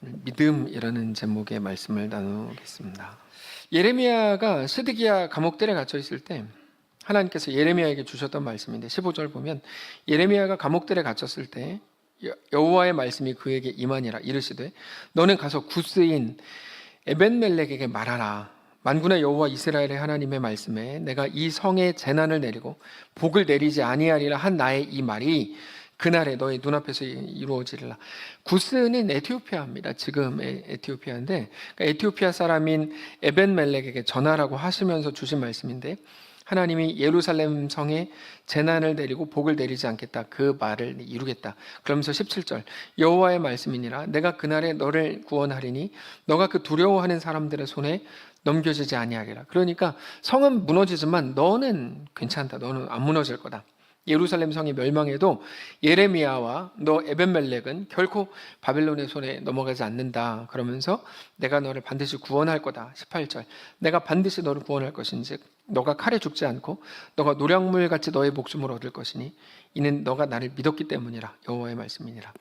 믿음이라는 제목의 말씀을 나누겠습니다. 예레미야가 스드기야 감옥들에 갇혀 있을 때 하나님께서 예레미야에게 주셨던 말씀인데 15절 보면 예레미야가 감옥들에 갇혔을 때 여- 여호와의 말씀이 그에게 임하니라 이르시되 너는 가서 구스인 에벤멜렉에게 말하라 만군의 여호와 이스라엘의 하나님의 말씀에 내가 이 성에 재난을 내리고 복을 내리지 아니하리라 한 나의 이 말이 그날에 너의 눈앞에서 이루어지리라. 구스는 에티오피아입니다. 지금의 에티오피아인데 그러니까 에티오피아 사람인 에벤멜렉에게 전하라고 하시면서 주신 말씀인데 하나님이 예루살렘 성에 재난을 내리고 복을 내리지 않겠다. 그 말을 이루겠다. 그러면서 17절 여호와의 말씀이니라 내가 그날에 너를 구원하리니 너가 그 두려워하는 사람들의 손에 넘겨지지 아니하리라. 그러니까 성은 무너지지만 너는 괜찮다. 너는 안 무너질 거다. 예루살렘 성이 멸망해도 예레미야와 너 에벤멜렉은 결코 바벨론의 손에 넘어가지 않는다. 그러면서 내가 너를 반드시 구원할 거다. 18절. 내가 반드시 너를 구원할 것인즉 너가 칼에 죽지 않고 너가 노량물 같이 너의 목숨을 얻을 것이니 이는 너가 나를 믿었기 때문이라. 여호와의 말씀이니라.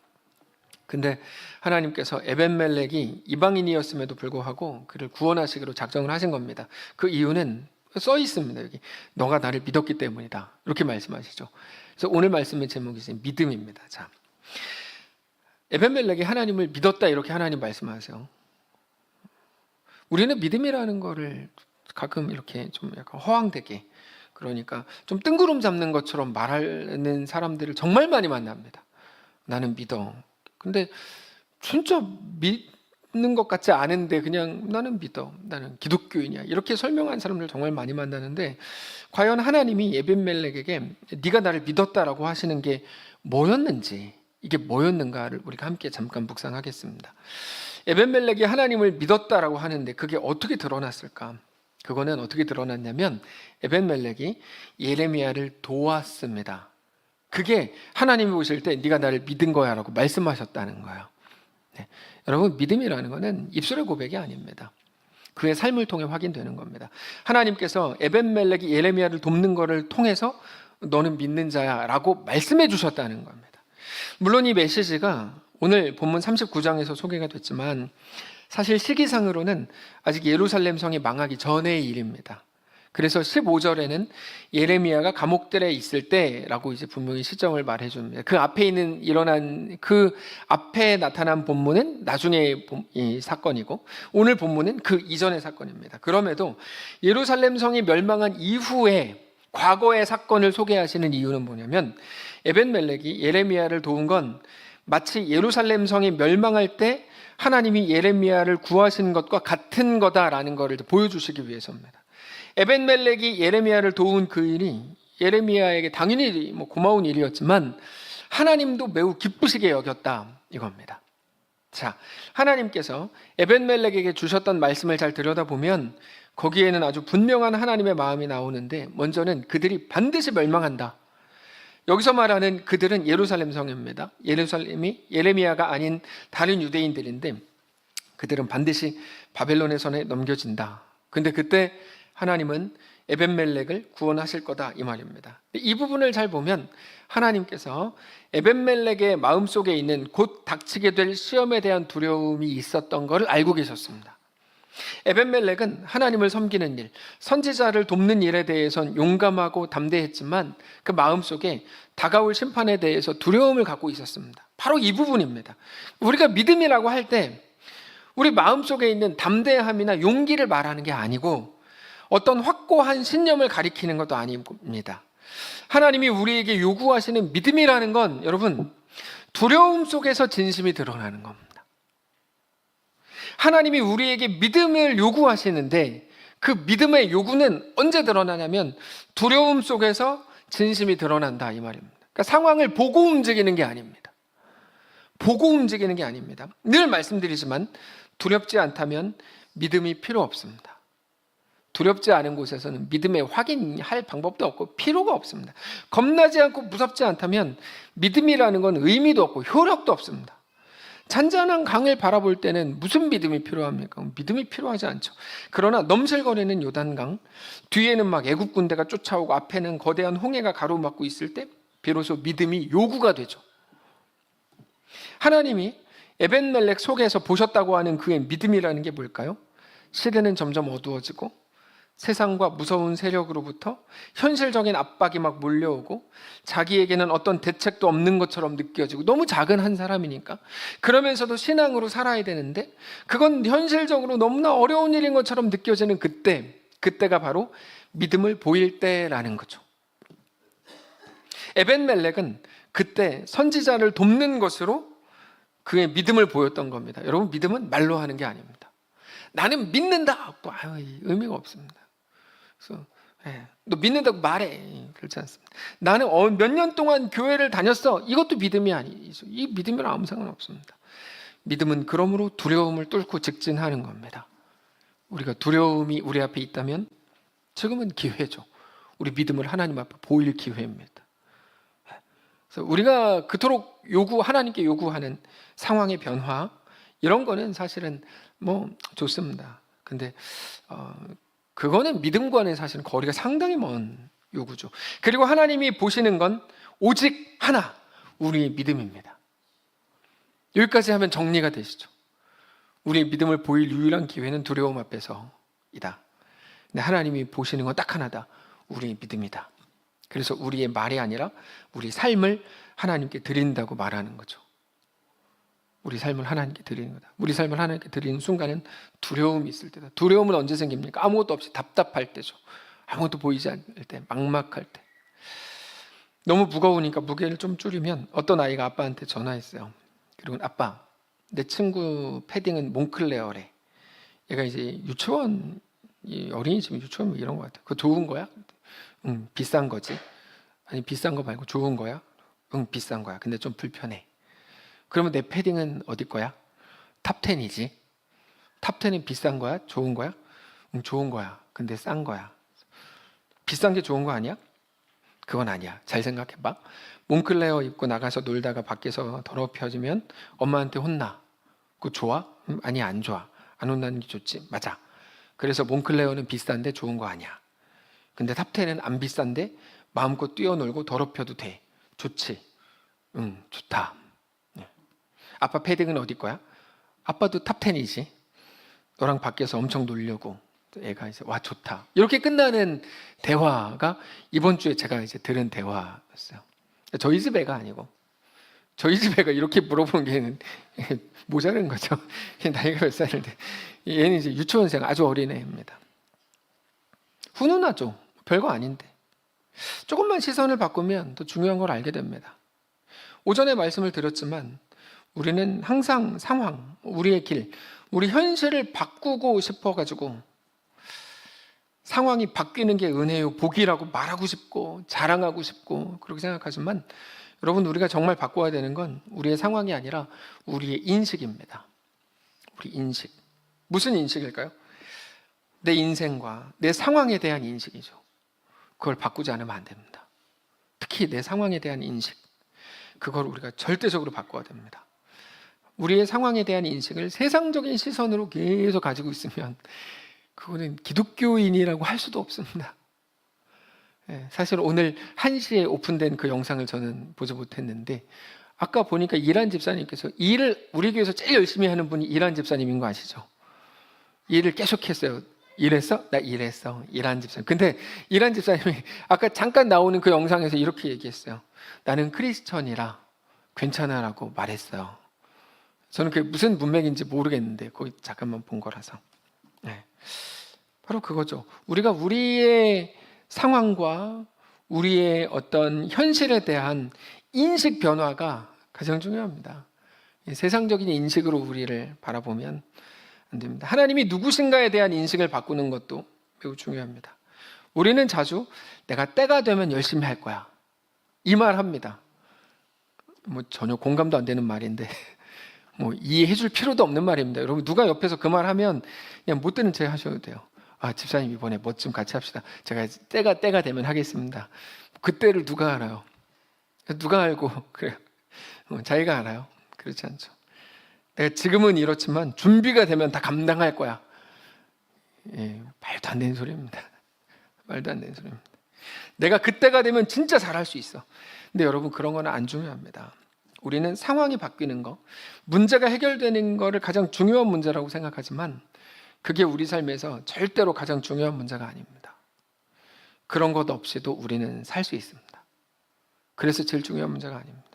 근데 하나님께서 에벤멜렉이 이방인이었음에도 불구하고 그를 구원하시기로 작정을 하신 겁니다. 그 이유는 써 있습니다. 여기 너가 나를 믿었기 때문이다. 이렇게 말씀하시죠. 그래서 오늘 말씀의 제목이 이제 믿음입니다. 자, 에벤멜렉이 하나님을 믿었다 이렇게 하나님 말씀하세요. 우리는 믿음이라는 거를 가끔 이렇게 좀 약간 허황되게 그러니까 좀 뜬구름 잡는 것처럼 말하는 사람들을 정말 많이 만납니다. 나는 믿어. 근데 진짜 믿 는 것 같지 않은데 그냥 나는 믿어. 나는 기독교인이야. 이렇게 설명한 사람들 정말 많이 만나는데 과연 하나님이 예벤멜렉에게 네가 나를 믿었다라고 하시는 게 뭐였는지 이게 뭐였는가를 우리가 함께 잠깐 묵상하겠습니다. 에벤멜렉이 하나님을 믿었다라고 하는데 그게 어떻게 드러났을까? 그거는 어떻게 드러났냐면 에벤멜렉이 예레미야를 도왔습니다. 그게 하나님이 보실 때 네가 나를 믿은 거야라고 말씀하셨다는 거예요. 네. 여러분 믿음이라는 것은 입술의 고백이 아닙니다. 그의 삶을 통해 확인되는 겁니다. 하나님께서 에벤멜렉이 예레미야를 돕는 것을 통해서 너는 믿는 자야라고 말씀해 주셨다는 겁니다. 물론 이 메시지가 오늘 본문 39장에서 소개가 됐지만 사실 시기상으로는 아직 예루살렘 성이 망하기 전의 일입니다. 그래서 15절에는 예레미야가 감옥들에 있을 때라고 이제 분명히 시점을 말해 줍니다. 그 앞에 있는 일어난 그 앞에 나타난 본문은 나중에 이 사건이고 오늘 본문은 그 이전의 사건입니다. 그럼에도 예루살렘 성이 멸망한 이후에 과거의 사건을 소개하시는 이유는 뭐냐면 에벤멜렉이 예레미야를 도운 건 마치 예루살렘 성이 멸망할 때 하나님이 예레미야를 구하신 것과 같은 거다라는 것을 보여주시기 위해서입니다. 에벤멜렉이 예레미야를 도운 그 일이 예레미야에게 당연히 뭐 고마운 일이었지만 하나님도 매우 기쁘시게 여겼다 이겁니다. 자, 하나님께서 에벤멜렉에게 주셨던 말씀을 잘 들여다보면 거기에는 아주 분명한 하나님의 마음이 나오는데 먼저는 그들이 반드시 멸망한다. 여기서 말하는 그들은 예루살렘 성입니다. 예루살렘이 예레미야가 아닌 다른 유대인들인데 그들은 반드시 바벨론의 손에 넘겨진다. 근데 그때 하나님은 에벤멜렉을 구원하실 거다 이 말입니다. 이 부분을 잘 보면 하나님께서 에벤멜렉의 마음속에 있는 곧 닥치게 될 시험에 대한 두려움이 있었던 것을 알고 계셨습니다. 에벤멜렉은 하나님을 섬기는 일, 선지자를 돕는 일에 대해선 용감하고 담대했지만 그 마음속에 다가올 심판에 대해서 두려움을 갖고 있었습니다. 바로 이 부분입니다. 우리가 믿음이라고 할 때 우리 마음속에 있는 담대함이나 용기를 말하는 게 아니고 어떤 확고한 신념을 가리키는 것도 아닙니다. 하나님이 우리에게 요구하시는 믿음이라는 건 여러분 두려움 속에서 진심이 드러나는 겁니다. 하나님이 우리에게 믿음을 요구하시는데 그 믿음의 요구는 언제 드러나냐면 두려움 속에서 진심이 드러난다 이 말입니다. 그러니까 상황을 보고 움직이는 게 아닙니다. 보고 움직이는 게 아닙니다. 늘 말씀드리지만 두렵지 않다면 믿음이 필요 없습니다. 두렵지 않은 곳에서는 믿음의 확인할 방법도 없고 필요가 없습니다. 겁나지 않고 무섭지 않다면 믿음이라는 건 의미도 없고 효력도 없습니다. 잔잔한 강을 바라볼 때는 무슨 믿음이 필요합니까? 믿음이 필요하지 않죠. 그러나 넘실거리는 요단강 뒤에는 막 애국 군대가 쫓아오고 앞에는 거대한 홍해가 가로막고 있을 때 비로소 믿음이 요구가 되죠. 하나님이 에벤멜렉 속에서 보셨다고 하는 그의 믿음이라는 게 뭘까요? 시대는 점점 어두워지고 세상과 무서운 세력으로부터 현실적인 압박이 막 몰려오고 자기에게는 어떤 대책도 없는 것처럼 느껴지고 너무 작은 한 사람이니까 그러면서도 신앙으로 살아야 되는데 그건 현실적으로 너무나 어려운 일인 것처럼 느껴지는 그때 그때가 바로 믿음을 보일 때라는 거죠. 에벤멜렉은 그때 선지자를 돕는 것으로 그의 믿음을 보였던 겁니다. 여러분 믿음은 말로 하는 게 아닙니다. 나는 믿는다. 뭐, 아유, 의미가 없습니다. 그래서 예, 너 믿는다고 말해 그렇지 않습니다. 나는 어, 몇년 동안 교회를 다녔어. 이것도 믿음이 아니죠. 이 믿음이랑 아무 상관 없습니다. 믿음은 그러므로 두려움을 뚫고 직진하는 겁니다. 우리가 두려움이 우리 앞에 있다면 지금은 기회죠. 우리 믿음을 하나님 앞에 보일 기회입니다. 그래서 우리가 그토록 요구 하나님께 요구하는 상황의 변화 이런 거는 사실은 뭐 좋습니다. 근데 어, 그거는 믿음과는 사실은 거리가 상당히 먼 요구죠. 그리고 하나님이 보시는 건 오직 하나 우리의 믿음입니다. 여기까지 하면 정리가 되시죠. 우리의 믿음을 보일 유일한 기회는 두려움 앞에서이다. 근데 하나님이 보시는 건 딱 하나다. 우리의 믿음이다. 그래서 우리의 말이 아니라 우리 삶을 하나님께 드린다고 말하는 거죠. 우리 삶을 하나님께 드리는 거다. 우리 삶을 하나님께 드리는 순간은 두려움이 있을 때다. 두려움은 언제 생깁니까? 아무것도 없이 답답할 때죠. 아무것도 보이지 않을 때, 막막할 때. 너무 무거우니까 무게를 좀 줄이면 어떤 아이가 아빠한테 전화했어요. 그리고 아빠, 내 친구 패딩은 몽클레어래. 얘가 이제 유치원 이 어린이집 유치원 뭐 이런 거 같아. 그거 좋은 거야? 응, 비싼 거지. 아니 비싼 거 말고 좋은 거야? 응, 비싼 거야. 근데 좀 불편해. 그러면 내 패딩은 어디 거야? 탑10이지. 탑10은 비싼 거야? 좋은 거야? 응, 좋은 거야. 근데 싼 거야. 비싼 게 좋은 거 아니야? 그건 아니야. 잘 생각해 봐. 몽클레어 입고 나가서 놀다가 밖에서 더럽혀지면 엄마한테 혼나. 그거 좋아? 음, 아니 안 좋아. 안 혼나는 게 좋지. 맞아. 그래서 몽클레어는 비싼데 좋은 거 아니야. 근데 탑10은 안 비싼데 마음껏 뛰어놀고 더럽혀도 돼. 좋지. 응, 좋다. 네. 아빠 패딩은 어디 거야? 아빠도 탑10이지. 너랑 밖에서 엄청 놀려고. 애가 이제 와 좋다. 이렇게 끝나는 대화가 이번 주에 제가 이제 들은 대화였어요. 저희 집 애가 아니고 저희 집 애가 이렇게 물어보는 게 모자른 거죠. 나이가 몇 살인데 얘는 이제 유치원생 아주 어린 애입니다. 훈훈하죠. 별거 아닌데 조금만 시선을 바꾸면 더 중요한 걸 알게 됩니다. 오전에 말씀을 드렸지만 우리는 항상 상황, 우리의 길, 우리 현실을 바꾸고 싶어 가지고 상황이 바뀌는 게 은혜요, 복이라고 말하고 싶고 자랑하고 싶고 그렇게 생각하지만 여러분 우리가 정말 바꿔야 되는 건 우리의 상황이 아니라 우리의 인식입니다. 우리 인식. 무슨 인식일까요? 내 인생과 내 상황에 대한 인식이죠. 그걸 바꾸지 않으면 안 됩니다. 특히 내 상황에 대한 인식. 그걸 우리가 절대적으로 바꿔야 됩니다. 우리의 상황에 대한 인식을 세상적인 시선으로 계속 가지고 있으면 그거는 기독교인이라고 할 수도 없습니다. 예, 사실 오늘 1시에 오픈된 그 영상을 저는 보지 못했는데 아까 보니까 이란 집사님께서 일을 우리 교회에서 제일 열심히 하는 분이 이란 집사님인 거 아시죠? 일을 계속 했어요. 일했어? 나 일했어. 이란 집사님. 근데 이란 집사님이 아까 잠깐 나오는 그 영상에서 이렇게 얘기했어요. 나는 크리스천이라 괜찮아라고 말했어요. 저는 그게 무슨 문맥인지 모르겠는데 거기 잠깐만 본 거라서. 네. 바로 그거죠. 우리가 우리의 상황과 우리의 어떤 현실에 대한 인식 변화가 가장 중요합니다. 세상적인 인식으로 우리를 바라보면 안 됩니다. 하나님이 누구신가에 대한 인식을 바꾸는 것도 매우 중요합니다. 우리는 자주 내가 때가 되면 열심히 할 거야. 이 말 합니다. 뭐 전혀 공감도 안 되는 말인데 뭐 이해해 줄 필요도 없는 말입니다. 여러분 누가 옆에서 그 말 하면 그냥 못 듣는 체 하셔도 돼요. 아, 집사님 이번에 뭐 좀 같이 합시다. 제가 때가 때가 되면 하겠습니다. 그때를 누가 알아요? 누가 알고 그래요? 어, 자기가 알아요. 그렇지 않죠. 내가 지금은 이렇지만 준비가 되면 다 감당할 거야. 예, 말도 안 되는 소리입니다. 말도 안 되는 소리입니다. 내가 그때가 되면 진짜 잘할 수 있어. 근데 여러분 그런 거는 안 중요합니다. 우리는 상황이 바뀌는 거, 문제가 해결되는 거를 가장 중요한 문제라고 생각하지만 그게 우리 삶에서 절대로 가장 중요한 문제가 아닙니다. 그런 것 없이도 우리는 살 수 있습니다. 그래서 제일 중요한 문제가 아닙니다.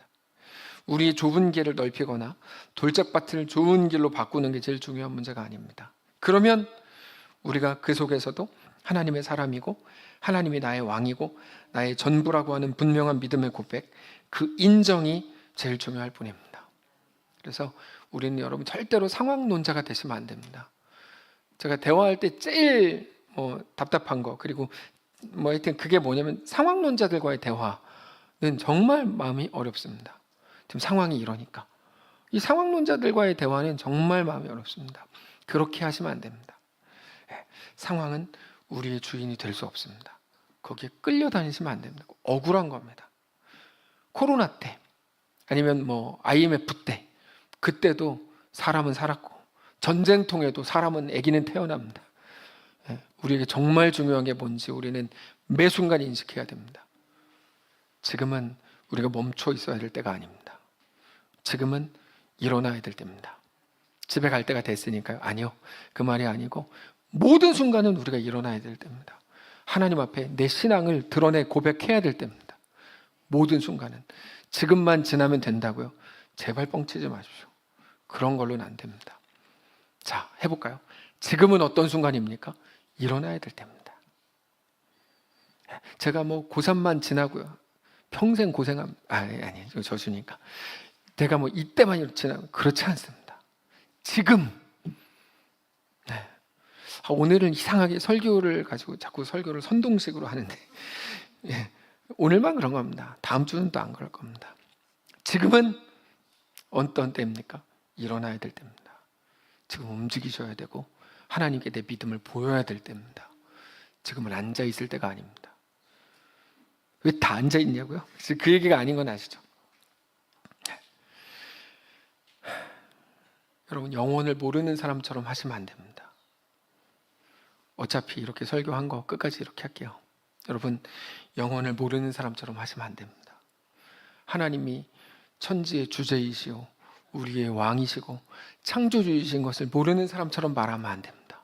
우리의 좁은 길을 넓히거나 돌짝밭을 좋은 길로 바꾸는 게 제일 중요한 문제가 아닙니다. 그러면 우리가 그 속에서도 하나님의 사람이고 하나님이 나의 왕이고 나의 전부라고 하는 분명한 믿음의 고백, 그 인정이 제일 중요할 뿐입니다. 그래서 우리는 여러분 절대로 상황론자가 되시면 안 됩니다. 제가 대화할 때 제일 뭐 답답한 거 그리고 뭐 하여튼 그게 뭐냐면 상황론자들과의 대화는 정말 마음이 어렵습니다. 지금 상황이 이러니까 이 상황론자들과의 대화는 정말 마음이 어렵습니다. 그렇게 하시면 안 됩니다. 예, 상황은 우리의 주인이 될 수 없습니다. 거기에 끌려다니시면 안 됩니다. 억울한 겁니다. 코로나 때 아니면 뭐 IMF 때 그때도 사람은 살았고 전쟁통에도 사람은 아기는 태어납니다. 예, 우리에게 정말 중요한 게 뭔지 우리는 매 순간 인식해야 됩니다. 지금은 우리가 멈춰 있어야 될 때가 아닙니다. 지금은 일어나야 될 때입니다. 집에 갈 때가 됐으니까요. 아니요. 그 말이 아니고 모든 순간은 우리가 일어나야 될 때입니다. 하나님 앞에 내 신앙을 드러내 고백해야 될 때입니다. 모든 순간은 지금만 지나면 된다고요. 제발 뻥치지 마십시오. 그런 걸로는 안 됩니다. 자, 해볼까요? 지금은 어떤 순간입니까? 일어나야 될 때입니다. 제가 뭐 고3만 지나고요. 평생 고생함, 아니, 아니, 저 저주니까. 내가 뭐 이때만 지나고, 그렇지 않습니다. 지금. 네. 아, 오늘은 이상하게 설교를 가지고 자꾸 설교를 선동식으로 하는데, 예. 오늘만 그런 겁니다. 다음 주는 또 안 그럴 겁니다. 지금은 어떤 때입니까? 일어나야 될 때입니다. 지금 움직이셔야 되고 하나님께 내 믿음을 보여야 될 때입니다. 지금은 앉아 있을 때가 아닙니다. 왜 다 앉아 있냐고요? 그 얘기가 아닌 건 아시죠? 여러분 영혼을 모르는 사람처럼 하시면 안 됩니다. 어차피 이렇게 설교한 거 끝까지 이렇게 할게요. 여러분 영혼을 모르는 사람처럼 하시면 안 됩니다. 하나님이 천지의 주제이시오 우리의 왕이시고 창조주이신 것을 모르는 사람처럼 말하면 안 됩니다.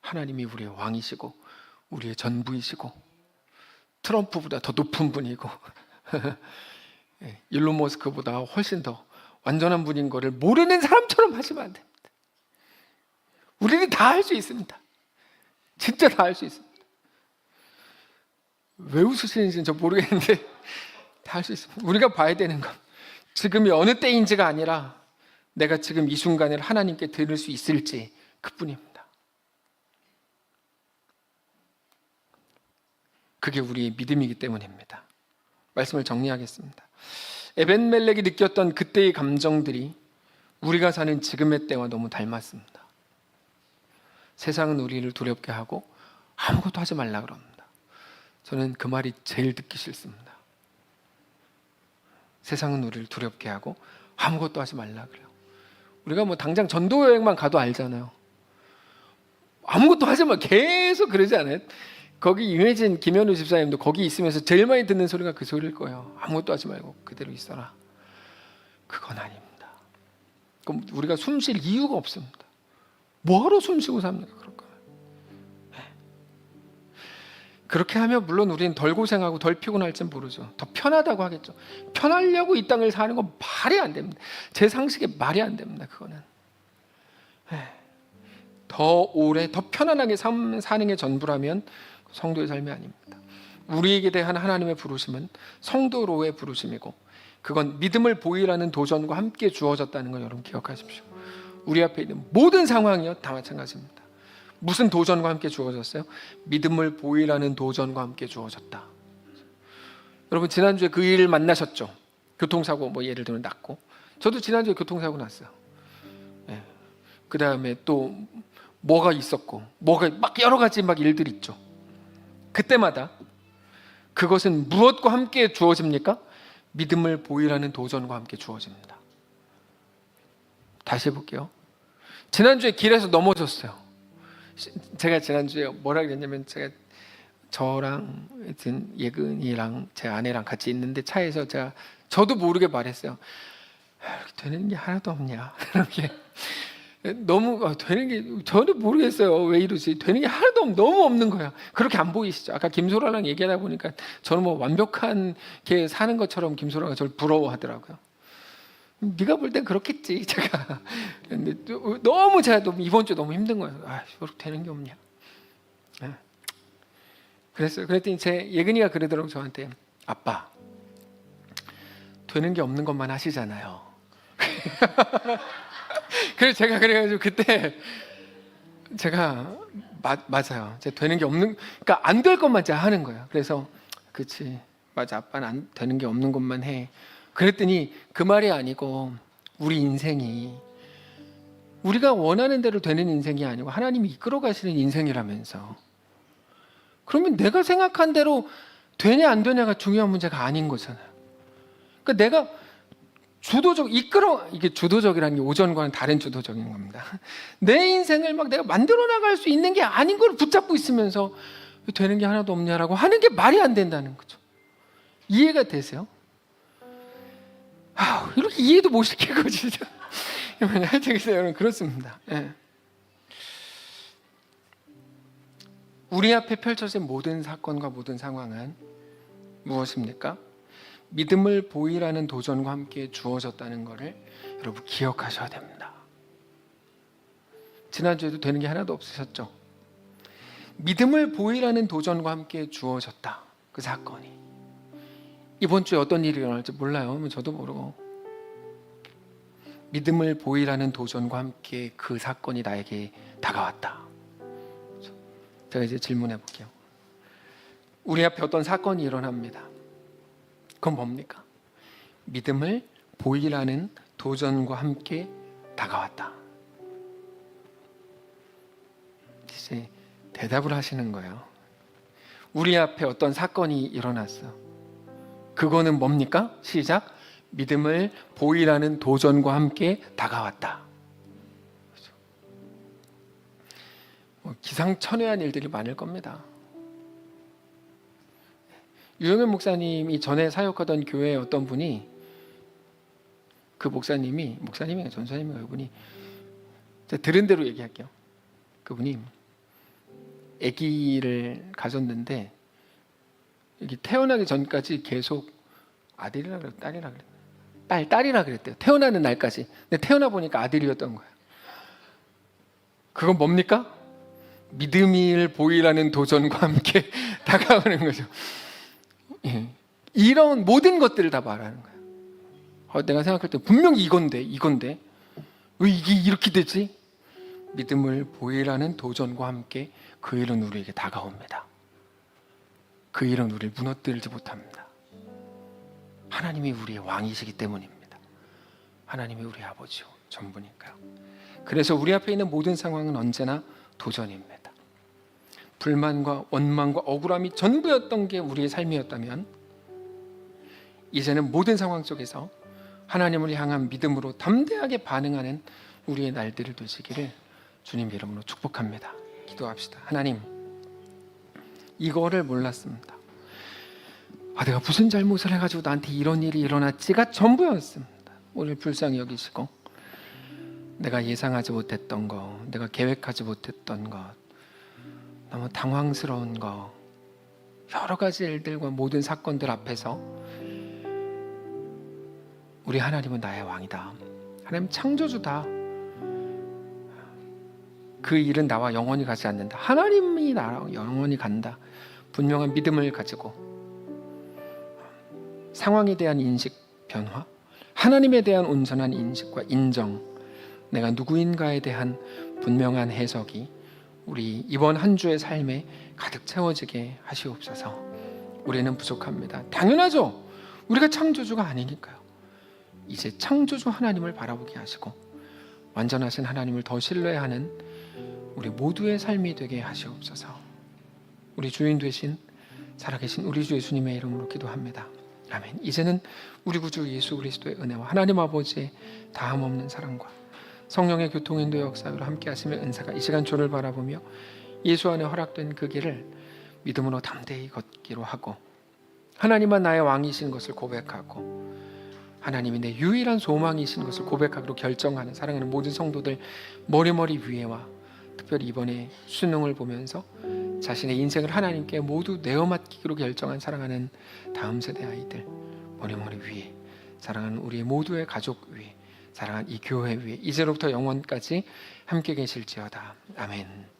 하나님이 우리의 왕이시고 우리의 전부이시고 트럼프보다 더 높은 분이고 예, 일론 머스크보다 훨씬 더 완전한 분인 것을 모르는 사람처럼 하시면 안 됩니다. 우리는 다 할 수 있습니다. 진짜 다 할 수 있습니다. 왜 웃으시는지는 저 모르겠는데 다 할 수 있습니다. 우리가 봐야 되는 건 지금이 어느 때인지가 아니라 내가 지금 이 순간을 하나님께 드릴 수 있을지 그뿐입니다. 그게 우리의 믿음이기 때문입니다. 말씀을 정리하겠습니다. 에벤멜렉이 느꼈던 그때의 감정들이 우리가 사는 지금의 때와 너무 닮았습니다. 세상은 우리를 두렵게 하고 아무것도 하지 말라 그럽니다. 저는 그 말이 제일 듣기 싫습니다. 세상은 우리를 두렵게 하고 아무것도 하지 말라 그래요. 우리가 뭐 당장 전도 여행만 가도 알잖아요. 아무것도 하지 마 계속 그러지 않아요? 거기 유해진 김현우 집사님도 거기 있으면서 제일 많이 듣는 소리가 그 소리일 거예요. 아무것도 하지 말고 그대로 있어라. 그건 아닙니다. 그럼 우리가 숨 쉴 이유가 없습니다. 뭐하러 숨 쉬고 삽니까? 그럴 거 그렇게 하면 물론 우리는 덜 고생하고 덜 피곤할진 모르죠. 더 편하다고 하겠죠. 편하려고 이 땅을 사는 건 말이 안 됩니다. 제 상식에 말이 안 됩니다. 그거는. 네. 더 오래, 더 편안하게 삶, 사는 게 전부라면 성도의 삶이 아닙니다. 우리에게 대한 하나님의 부르심은 성도로의 부르심이고 그건 믿음을 보이라는 도전과 함께 주어졌다는 걸 여러분 기억하십시오. 우리 앞에 있는 모든 상황이요 다 마찬가지입니다. 무슨 도전과 함께 주어졌어요? 믿음을 보이라는 도전과 함께 주어졌다. 여러분 지난주에 그 일을 만나셨죠? 교통사고 뭐 예를 들면 났고 저도 지난주에 교통사고 났어요. 네. 그 다음에 또 뭐가 있었고 뭐가 막 여러 가지 막 일들이 있죠. 그때마다 그것은 무엇과 함께 주어집니까? 믿음을 보이라는 도전과 함께 주어집니다. 다시 해볼게요. 지난주에 길에서 넘어졌어요. 제가 지난주에 뭐라 그랬냐면 제가 저랑 하여튼 예근이랑 제 아내랑 같이 있는데 차에서 제가 저도 모르게 말했어요. 아, 되는 게 하나도 없냐? 이렇게. 너무 아, 되는 게 저도 모르겠어요. 왜 이러지? 되는 게 하나도 없, 너무 없는 거야. 그렇게 안 보이시죠? 아까 김소라랑 얘기하다 보니까 저는 뭐 완벽한 게 사는 것처럼 김소라가 저를 부러워하더라고요 네가 볼 땐 그렇겠지 제가 근데 또 너무 제가 너무 이번 주 너무 힘든 거예요 아 이렇게 되는 게 없냐 예. 그랬어요 그랬더니 제 예근이가 그러더라고 저한테 아빠 되는 게 없는 것만 하시잖아요 그래서 제가 그래가지고 그때 제가 마, 맞아요. 제가 되는 게 없는, 그러니까 안 될 것만 제가 하는 거예요. 그래서 그치 맞아 아빠는 안 되는 게 없는 것만 해. 그랬더니 그 말이 아니고 우리 인생이 우리가 원하는 대로 되는 인생이 아니고 하나님이 이끌어 가시는 인생이라면서 그러면 내가 생각한 대로 되냐 안 되냐가 중요한 문제가 아닌 거잖아요. 그러니까 내가 주도적 이끌어 이게 주도적이라는 게 오전과는 다른 주도적인 겁니다. 내 인생을 막 내가 만들어 나갈 수 있는 게 아닌 걸 붙잡고 있으면서 되는 게 하나도 없냐라고 하는 게 말이 안 된다는 거죠. 이해가 되세요? 아, 이렇게 이해도 못 시키고 진짜. 하여튼 그래서 여러분 그렇습니다. 예. 우리 앞에 펼쳐진 모든 사건과 모든 상황은 무엇입니까? 믿음을 보이라는 도전과 함께 주어졌다는 것을 여러분 기억하셔야 됩니다. 지난주에도 되는 게 하나도 없으셨죠? 믿음을 보이라는 도전과 함께 주어졌다. 그 사건이. 이번 주에 어떤 일이 일어날지 몰라요. 뭐 저도 모르고. 믿음을 보이라는 도전과 함께 그 사건이 나에게 다가왔다. 제가 이제 질문해 볼게요. 우리 앞에 어떤 사건이 일어납니다. 그건 뭡니까? 믿음을 보이라는 도전과 함께 다가왔다. 이제 대답을 하시는 거예요. 우리 앞에 어떤 사건이 일어났어. 그거는 뭡니까? 시작. 믿음을 보이라는 도전과 함께 다가왔다. 뭐 기상천외한 일들이 많을 겁니다. 유영현 목사님이 전에 사역하던 교회의 어떤 분이 그 목사님이 목사님이 전사님이 그분이 들은 대로 얘기할게요. 그분이 아기를 가졌는데 여기 태어나기 전까지 계속 아들이라 그래 딸이라 그래 딸 딸이라 그랬대요. 태어나는 날까지. 근데 태어나 보니까 아들이었던 거예요. 그건 뭡니까? 믿음을 보이라는 도전과 함께 다가오는 거죠. 예. 이런 모든 것들을 다 말하는 거예요. 어, 내가 생각할 때 분명히 이건데, 이건데 왜 이게 이렇게 되지? 믿음을 보이라는 도전과 함께 그 일은 우리에게 다가옵니다. 그 일은 우리를 무너뜨리지 못합니다. 하나님이 우리의 왕이시기 때문입니다. 하나님이 우리 아버지요 전부니까요. 그래서 우리 앞에 있는 모든 상황은 언제나 도전입니다. 불만과 원망과 억울함이 전부였던 게 우리의 삶이었다면 이제는 모든 상황 속에서 하나님을 향한 믿음으로 담대하게 반응하는 우리의 날들을 되시기를 주님 이름으로 축복합니다. 기도합시다. 하나님, 이거를 몰랐습니다. 아, 내가 무슨 잘못을 해가지고 나한테 이런 일이 일어났지가 전부였습니다. 오늘 불쌍히 여기시고 내가 예상하지 못했던 거, 내가 계획하지 못했던 것, 너무 당황스러운 거, 여러 가지 일들과 모든 사건들 앞에서 우리 하나님은 나의 왕이다. 하나님 창조주다. 그 일은 나와 영원히 가지 않는다. 하나님이 나와 영원히 간다. 분명한 믿음을 가지고 상황에 대한 인식 변화, 하나님에 대한 온전한 인식과 인정, 내가 누구인가에 대한 분명한 해석이 우리 이번 한 주의 삶에 가득 채워지게 하시옵소서. 우리는 부족합니다. 당연하죠. 우리가 창조주가 아니니까요. 이제 창조주 하나님을 바라보게 하시고 완전하신 하나님을 더 신뢰하는 우리 모두의 삶이 되게 하시옵소서. 우리 주인 되신 살아계신 우리 주 예수님의 이름으로 기도합니다. 아멘. 이제는 우리 구주 예수 그리스도의 은혜와 하나님 아버지의 다함 없는 사랑과 성령의 교통 인도 역사로 함께 하시며 은사가 이 시간 주를 바라보며 예수 안에 허락된 그 길을 믿음으로 담대히 걷기로 하고 하나님만 나의 왕이신 것을 고백하고 하나님이 내 유일한 소망이신 것을 고백하기로 결정하는 사랑하는 모든 성도들 머리머리 위에와 특별히 이번에 수능을 보면서 자신의 인생을 하나님께 모두 내어 맡기기로 결정한 사랑하는 다음 세대 아이들 머리머리 위에 사랑하는 우리 모두의 가족 위에 사랑하는 이 교회 위에 이제로부터 영원까지 함께 계실지어다 아멘.